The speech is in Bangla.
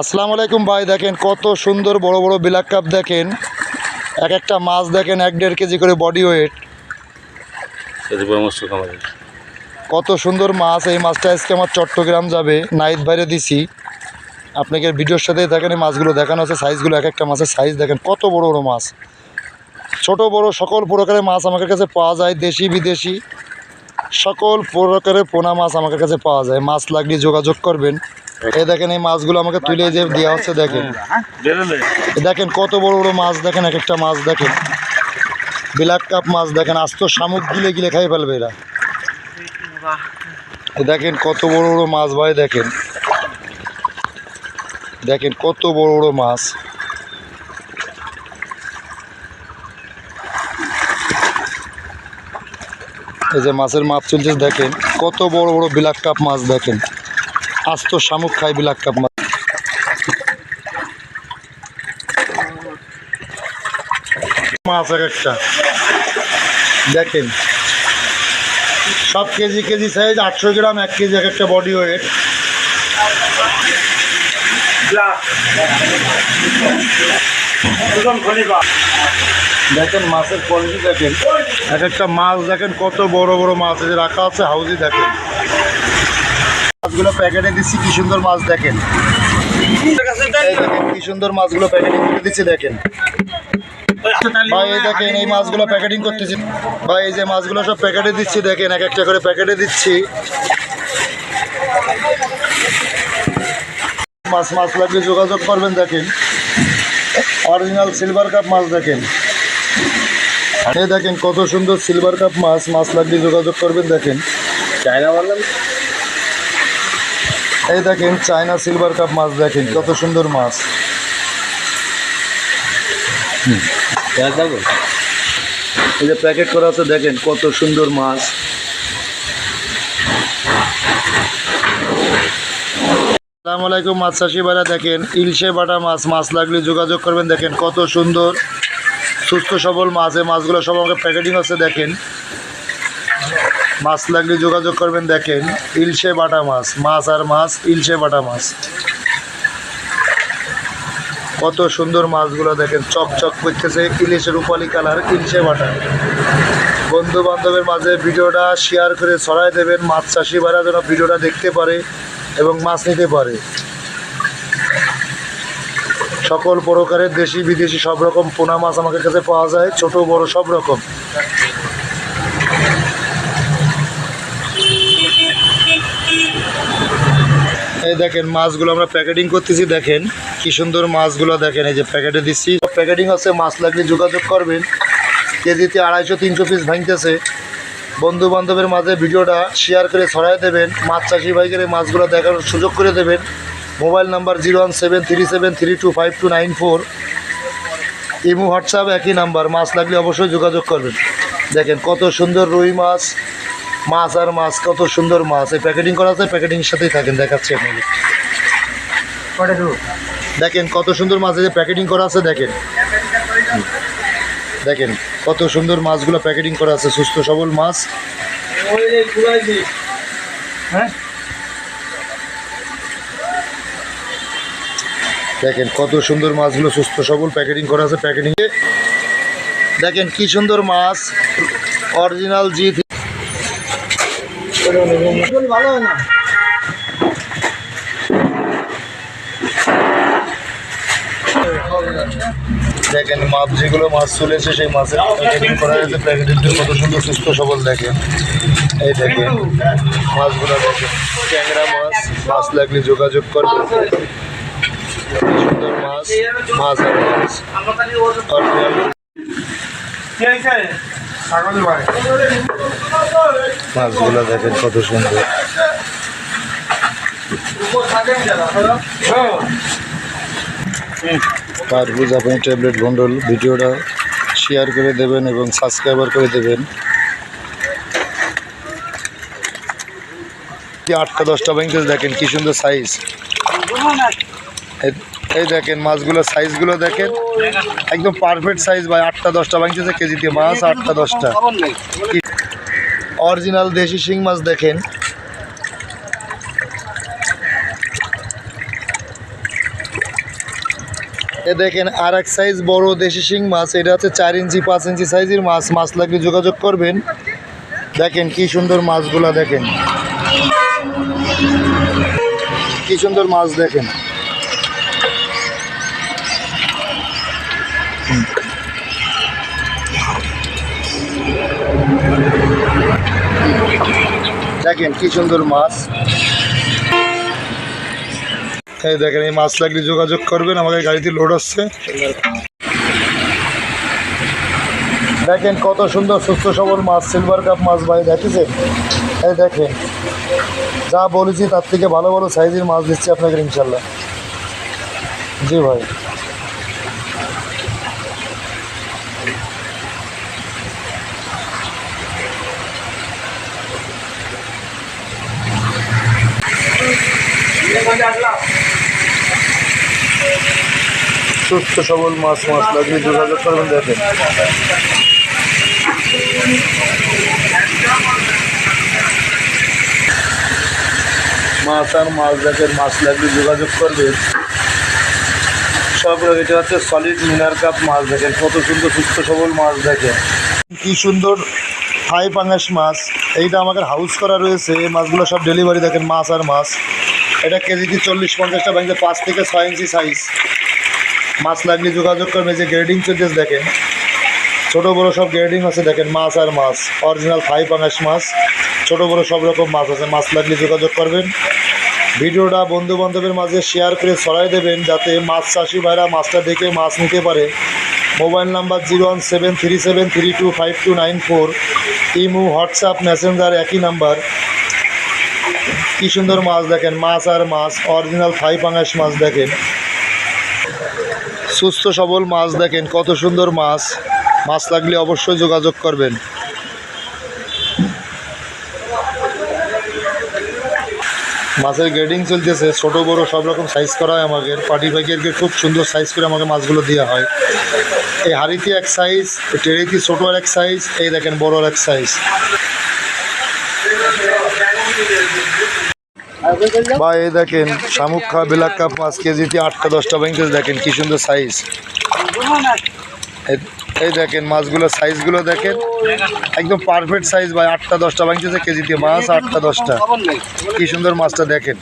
আসসালামু আলাইকুম ভাই দেখেন কত সুন্দর বড় বড় বিলাক কাপ দেখেন। এক একটা মাছ দেখেন এক দেড় কেজি করে বডি ওয়েট কত সুন্দর মাছ এই মাছটা আজকে আমার চট্টগ্রাম যাবে নাইট বাইরে দিছি। আপনাকে ভিডিওর সাথেই দেখেন এই মাছগুলো দেখানো আছে সাইজগুলো এক একটা মাছের সাইজ দেখেন কত বড় বড় মাছ। ছোট বড় সকল প্রকারের মাছ আমাদের কাছে পাওয়া যায় দেশি বিদেশি। সকল প্রকারের পোনা মাছ আমার কাছে পাওয়া যায়। মাছ লাগলে যোগাযোগ করবেন। এই দেখেন এই মাছগুলো আমাকে তুলে যে দেওয়া হচ্ছে দেখেন। দেখেন কত বড় বড় মাছ দেখেন এক একটা মাছ দেখেন। বিলাক কাপ মাছ দেখেন আস্ত শামুক গিলে গিলে খাই ফেলবে এরা। দেখেন কত বড় বড় মাছ ভাই দেখেন। দেখেন কত বড় বড় মাছ। এই যে মাছের মাপ চলছে, দেখেন কত বড় বড় বিলাক কাপ মাছ, দেখেন। আস্ত শামুক খায় বিলাক কাপ মাছ। মাছ এক একটা। দেখেন, সব কেজি কেজি সাইজ আটশো গ্রাম, এক কেজি এক একটা বডি ওয়েট দেখেন মাছের কোয়ালিটি দেখেন। এক একটা মাছ দেখেন কত বড় বড় মাছ যে রাখা আছে হাউজি দেখেন। মাছগুলো প্যাকেটে দিচ্ছি, কি সুন্দর মাছ দেখেন। কি সুন্দর মাছগুলো প্যাকেটে করে দিচ্ছি, দেখেন। ভাই দেখেন মাছগুলো প্যাকেটিং ভাই, এই যে মাছগুলো সব প্যাকেটে দিচ্ছি, দেখেন, এক একটা করে প্যাকেটে দিচ্ছি। মাছ যোগাযোগ করবেন, দেখেন। অরিজিনাল সিলভার কাপ মাছ দেখেন। এই দেখেন কত সুন্দর সিলভার কাপ মাছ মাছ লাগলে যোগাযোগ করবেন দেখেন। চায়না বললাম এই দেখেন চায়না সিলভার কাপ মাছ দেখেন কত সুন্দর মাছ। এই যে প্যাকেট করা আছে দেখেন কত সুন্দর মাছ। আসসালামু আলাইকুম মাছ চাষি ভাইরা দেখেন ইলশে বাটা মাছ মাছ লাগলে যোগাযোগ করবেন দেখেন কত সুন্দর। সুস্থ, সবল মাছ, এই মাছগুলো সব আমাকে প্যাকেটিং আছে, দেখেন। মাছ লাগলে যোগাযোগ করবেন, দেখেন। ইলশে বাটা মাছ মাছ আর মাছ, ইলশে বাটা মাছ। কত সুন্দর মাছগুলো দেখেন চক চক করতেছে, ইলিশের রূপালি কালার, ইলশে বাটা। বন্ধু বান্ধবের মাঝে ভিডিওটা শেয়ার করে ছড়াই দেবেন, মাছ চাষি ভাইরা যেন ভিডিওটা দেখতে পারে এবং মাছ নিতে পারে। সকল প্রকারের দেশি বিদেশি সব রকম পোনা মাছ আমাদের কাছে পাওয়া যায়, ছোট, বড়, সব রকম। এই দেখেন, মাছগুলো আমরা প্যাকেটিং করতেছি, দেখেন কি সুন্দর মাছগুলো দেখেন, এই যে প্যাকেটে দিচ্ছি। প্যাকেটিং আছে মাছ লাগলে যোগাযোগ করবেন। কেজিতে আড়াইশো, তিনশো পিস ভাঙতেছে। বন্ধু বান্ধবের মাঝে ভিডিওটা শেয়ার করে ছড়াই দেবেন। মাছ চাষি ভাইকে মাছগুলো দেখার সুযোগ করে দেবেন। Mobile number zero one seven three seven three two five two nine four. Imo WhatsApp একই নাম্বার। মাছ লাগলে অবশ্যই যোগাযোগ করবেন। দেখেন কত সুন্দর রুই মাছ মাছ আর মাছ কত সুন্দর মাছ। এই প্যাকেটিং করা আছে প্যাকেটিংয়ের সাথেই থাকেন দেখাচ্ছি আপনাকে দেখেন কত সুন্দর মাছ এই যে প্যাকেটিং করা আছে দেখেন। দেখেন কত সুন্দর মাছগুলো প্যাকেটিং করা আছে সুস্থ সবল মাছ। দেখেন কত সুন্দর মাছগুলো সুস্থ সবল প্যাকেটিং করা আছে প্যাকেটিং দেখেন কি সুন্দর মাছ অরিজিনাল জি ভালো না দেখেন মাছ যেগুলো মাছ চলেছে, সেই মাছের প্যাকেটিং করা হয়েছে প্যাকেটিংটা কত সুন্দর, সুস্থ সবল দেখেন। এই দেখেন, মাছগুলো দেখেন। ট্যাংরা মাছ মাছ লাগলে যোগাযোগ করবে কি সুন্দর মাছ মাছগুলো দেখেন কত সুন্দর। তারপর আপনি ট্যাবলেট বন্ডল ভিডিওটা শেয়ার করে দেবেন এবং সাবস্ক্রাইবার করে দেবেন। আটটা দশটা ব্যাংকেজ দেখেন, কি সুন্দর সাইজ এই দেখেন মাছগুলোর সাইজগুলো দেখেন। একদম পারফেক্ট সাইজ ভাই, আটটা, দশটা ভাঙতেছে কেজিতে মাছ আটটা, দশটা। অরিজিনাল দেশি শিং মাছ দেখেন। এ দেখেন আর এক সাইজ বড় দেশি শিং মাছ। এটা হচ্ছে চার ইঞ্চি, পাঁচ ইঞ্চি সাইজের মাছ। মাছ লাগলে যোগাযোগ করবেন। দেখেন কি সুন্দর মাছগুলা দেখেন। কি সুন্দর মাছ দেখেন। দেখেন কি সুন্দর মাছ। এই দেখেন, এই মাছ লাগলে যোগাযোগ করবেন, আমাদের গাড়িতে লোড আসছে। দেখেন কত সুন্দর সুস্থ সবল মাছ সিলভার কাপ মাছ ভাই, দেখেছেন? এই দেখেন, যা বলেছি তার থেকে ভালো ভালো সাইজের মাছ দিচ্ছি আপনাকে ইনশাল্লাহ। জি ভাই। সুস্থ, সবল মাছ মাছ লাগলে যোগাযোগ করবেন দেখেন মাছ আর মাছ দেখেন, মাছ লাগলে যোগাযোগ করবেন সব এটা হচ্ছে সলিড মিনার কাপ মাছ দেখেন, কত সুন্দর, সুস্থ, সবল মাছ দেখেন। কি সুন্দর থাই পাঙ্গাস মাছ, এইটা আমাদের হাউস করা রয়েছে, এই মাছগুলো সব ডেলিভারি দেখেন, মাছ আর মাছ। এটা কেজিতে চল্লিশ পঞ্চাশটা ব্যাংকে পাঁচ থেকে ছয় ইঞ্চি সাইজ মাছ লাগলে যোগাযোগ করবে যে গ্রেডিং চলতেছে দেখেন। ছোট বড় সব গ্রেডিং আছে দেখেন, মাছ আর মাছ। অরিজিনাল ফাইভ পাঙ্গাস মাছ। ছোট বড় সব রকম মাছ আছে, মাছ লাগলে যোগাযোগ করবেন। ভিডিওটা বন্ধু বান্ধবের মাঝে শেয়ার করে ছড়াই দেবেন, যাতে মাছ চাষি ভাইরা মাছটা দেখে মাছ নিতে পারে। Mobile number zero one seven three seven three two five two nine four, imo, WhatsApp, Messenger, একই নাম্বার। কি সুন্দর মাছ দেখেন, মাছ আর মাছ অরিজিনাল থাই পাঙ্গাস মাছ দেখেন। সুস্থ সবল মাছ দেখেন, কত সুন্দর মাছ। মাছ লাগলে অবশ্যই যোগাযোগ করবেন। মাছের গ্রেডিং চলতেছে, ছোট, বড়, সব রকম সাইজ করা হয় আমাদের পার্টি পাখিরকে খুব সুন্দর সাইজ করে আমাকে মাছগুলো দেওয়া হয়। এই হাড়িতে এক সাইজ টেরিতে ছোটো আর এক সাইজ এই দেখেন বড় আর এক সাইজ বা এই দেখেন, শামুক খা, বিলাক কাপ মাছ কেজিতে আটটা, দশটা ব্যাংকে দেখেন কি সুন্দর সাইজ এই- এই দেখেন, মাছগুলো সাইজগুলো দেখেন। একদম পারফেক্ট সাইজ ভাই, আটটা, দশটা ভাঙতেছে কেজিটি মাছ, আটটা, দশটা। কি সুন্দর মাছটা দেখেন।